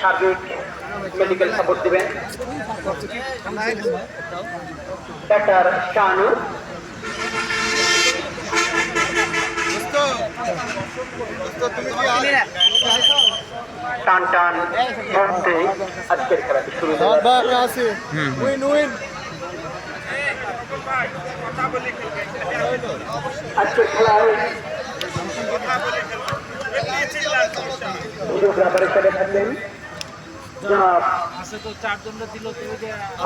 সার্বিক medical support দিবেন। ডাক্তার শাহানুর টান টান মুহূর্তে আজকের খেলাটি শুরু হয়ে। উইন উইন আজকের খেলায় ভিডিওগ্রাফার হিসেবে থাকবেন জনাব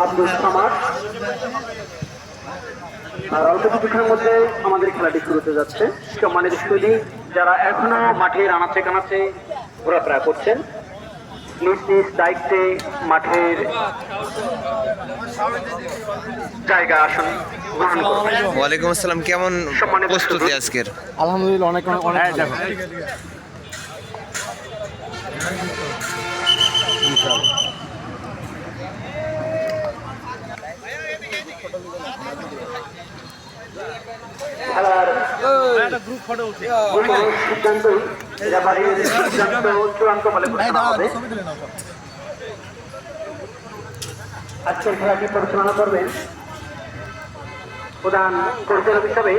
আব্দুল আর অল্প মধ্যে আমাদের খেলাটি শুরু হতে যাচ্ছে। সম্মানিত সুদী যারা এখনও মাঠের আনাচে কানাচে ঘোরাফেরা করছেন নিজ নিজ দায়িত্বে মাঠের জায়গা আসন ওয়ালাইকুম আসসালাম কেমন প্রস্তুতি আজকের? আলহামদুলিল্লাহ অনেক অনেক। খেলার সিদ্ধান্তই আজকের খেলাটি পরিচালনা করবেন প্রধান পরিচালক হিসাবে